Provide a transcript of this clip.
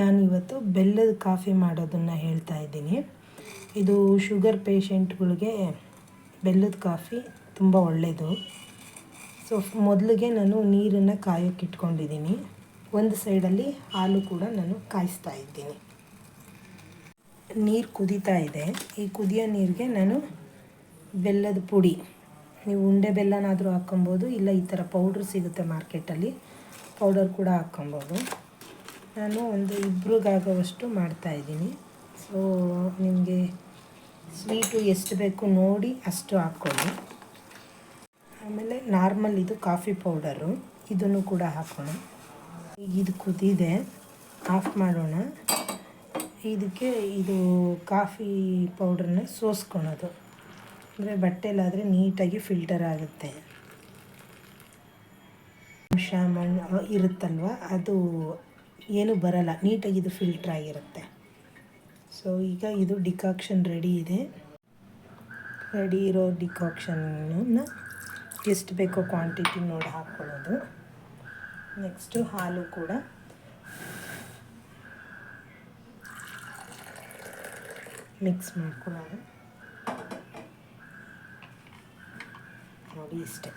ನಾನಿವತ್ತು ಬೆಲ್ಲದ ಕಾಫಿ ಮಾಡೋದನ್ನು ಹೇಳ್ತಾ ಇದ್ದೀನಿ. ಇದು ಶುಗರ್ ಪೇಷೆಂಟ್ಗಳಿಗೆ ಬೆಲ್ಲದ ಕಾಫಿ ತುಂಬ ಒಳ್ಳೆಯದು ಸೊ ಮೊದಲಿಗೆ ನಾನು ನೀರನ್ನು ಕಾಯೋಕ್ಕೆ ಇಟ್ಕೊಂಡಿದ್ದೀನಿ. ಒಂದು ಸೈಡಲ್ಲಿ ಹಾಲು ಕೂಡ ನಾನು ಕಾಯಿಸ್ತಾ ಇದ್ದೀನಿ. ನೀರು ಕುದೀತಾ ಇದೆ. ಈ ಕುದಿಯೋ ನೀರಿಗೆ ನಾನು ಬೆಲ್ಲದ ಪುಡಿ. ನೀವು ಉಂಡೆ ಬೆಲ್ಲನಾದರೂ ಹಾಕ್ಕೊಬೋದು, ಇಲ್ಲ ಈ ಥರ ಪೌಡ್ರ್ ಸಿಗುತ್ತೆ ಮಾರ್ಕೆಟಲ್ಲಿ, ಪೌಡರ್ ಕೂಡ ಹಾಕ್ಕೊಬೋದು. ನಾನು ಒಂದು ಇಬ್ರಿಗಾಗೋವಷ್ಟು ಮಾಡ್ತಾಯಿದ್ದೀನಿ ಸೊ ನಿಮಗೆ ಸ್ವೀಟು ಎಷ್ಟು ಬೇಕು ನೋಡಿ ಅಷ್ಟು ಹಾಕ್ಕೊಳ್ಳಿ. ಆಮೇಲೆ ನಾರ್ಮಲ್ ಇದು ಕಾಫಿ ಪೌಡರು, ಇದನ್ನು ಕೂಡ ಹಾಕೋಣ. ಈಗ ಇದು ಕುದಿದೆ, ಆಫ್ ಮಾಡೋಣ. ಇದಕ್ಕೆ ಇದು ಕಾಫಿ ಪೌಡ್ರನ್ನ ಸೋಸ್ಕೊಳೋದು. ಅಂದರೆ ಬಟ್ಟೆಲಾದರೆ ನೀಟಾಗಿ ಫಿಲ್ಟರ್ ಆಗುತ್ತೆ. ಅಂಶ ಮಣ್ಣು ಇರುತ್ತಲ್ವ, ಅದು ಏನು ಬರಲ್ಲ, ನೀಟಾಗಿ ಇದು ಫಿಲ್ಟ್ರ್ ಆಗಿರುತ್ತೆ ಸೊ ಈಗ ಇದು ಡಿಕಾಕ್ಷನ್ ರೆಡಿ ಇದೆ. ರೆಡಿ ಇರೋ ಡಿಕಾಕ್ಷನ್ನ ಎಷ್ಟು ಬೇಕೋ ಕ್ವಾಂಟಿಟಿ ನೋಡಿ ಹಾಕ್ಕೊಳ್ಳೋದು ನೆಕ್ಸ್ಟು ಹಾಲು ಕೂಡ. ಮಿಕ್ಸ್ ಮಾಡ್ಕೊಳ್ಳೋದು. ನೋಡಿ ಇಷ್ಟೇ.